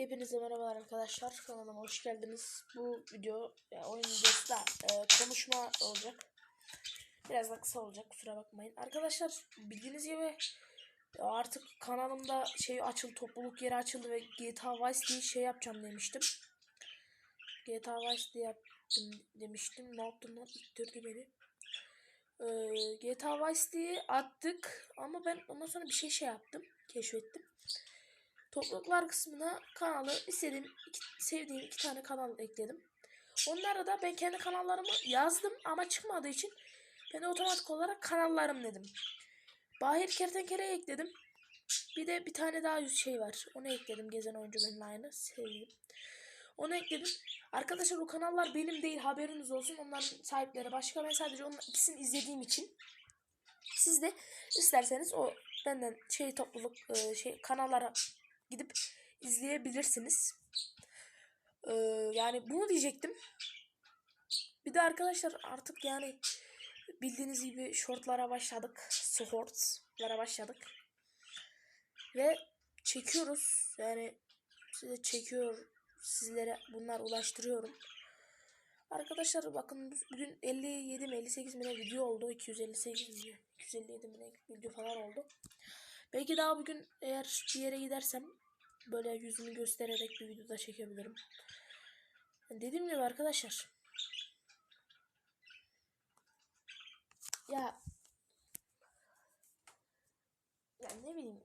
Hepinize merhabalar arkadaşlar. Kanalıma hoş geldiniz. Bu video ya oyun videosu e, konuşma olacak. Biraz da kısa olacak kusura bakmayın. Arkadaşlar bildiğiniz gibi artık kanalımda şey açıldı topluluk yeri açıldı ve GTA Vice diye şey yapacağım demiştim. GTA Vice diye yaptım demiştim. Ne yaptım lan? İttirdi beni. Ee, GTA Vice diye attık ama ben ondan sonra bir şey şey yaptım. Keşfettim. Topluluklar kısmına kanalı istediğim, iki, sevdiğim iki tane kanal ekledim. Onlara da ben kendi kanallarımı yazdım ama çıkmadığı için ben otomatik olarak kanallarım dedim. Bahir Kertenkele'ye ekledim. Bir de bir tane daha yüz şey var. Onu ekledim. Gezen oyuncu benimle aynı. Sevdiğim. Onu ekledim. Arkadaşlar o kanallar benim değil haberiniz olsun. Onların sahipleri başka. Ben sadece onun ikisini izlediğim için siz de isterseniz o benden şey topluluk e, şey kanallara gidip izleyebilirsiniz. Ee, yani bunu diyecektim. Bir de arkadaşlar artık yani bildiğiniz gibi shortlara başladık. Shortslara başladık. Ve çekiyoruz. Yani size çekiyor sizlere bunlar ulaştırıyorum. Arkadaşlar bakın bugün 57 mi 58 mi ne video oldu. 258 mi 257 mi ne video falan oldu. Belki daha bugün eğer bir yere gidersem böyle yüzümü göstererek bir videoda çekebilirim. Dediğim gibi arkadaşlar. Ya ya ne bileyim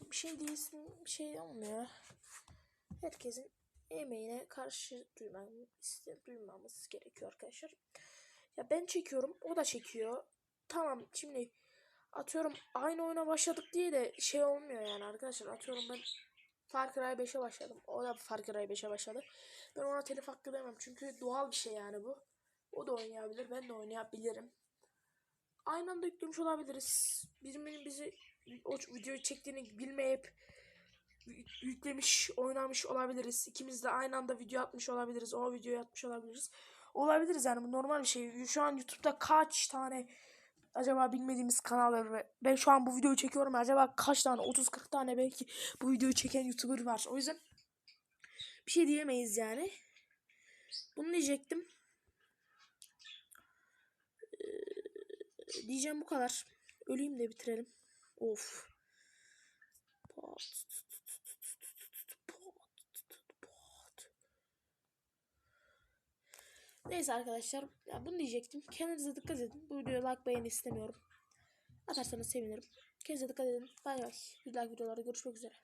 bir şey değilsin bir şey olmuyor. Herkesin emeğine karşı duymam, duymamız gerekiyor arkadaşlar. Ya ben çekiyorum o da çekiyor. Tamam şimdi atıyorum aynı oyuna başladık diye de şey olmuyor yani arkadaşlar. Atıyorum ben Far Cry 5'e başladım. O da Far Cry 5'e başladı. Ben ona telif hakkı vermem. Çünkü doğal bir şey yani bu. O da oynayabilir. Ben de oynayabilirim. Aynı anda yüklemiş olabiliriz. Birinin bizi o videoyu çektiğini bilmeyip yüklemiş, oynamış olabiliriz. İkimiz de aynı anda video atmış olabiliriz. O videoyu atmış olabiliriz. Olabiliriz yani bu normal bir şey. Şu an YouTube'da kaç tane acaba bilmediğimiz kanal var ve ben şu an bu videoyu çekiyorum acaba kaç tane 30-40 tane belki bu videoyu çeken YouTuber var. O yüzden bir şey diyemeyiz yani. Bunu diyecektim. Ee, diyeceğim bu kadar. Öleyim de bitirelim. Of. Pat. Neyse arkadaşlar. Ya bunu diyecektim. Kendinize dikkat edin. Bu videoya like beğeni istemiyorum. Atarsanız sevinirim. Kendinize dikkat edin. Bay bay. Bir dahaki videolarda görüşmek üzere.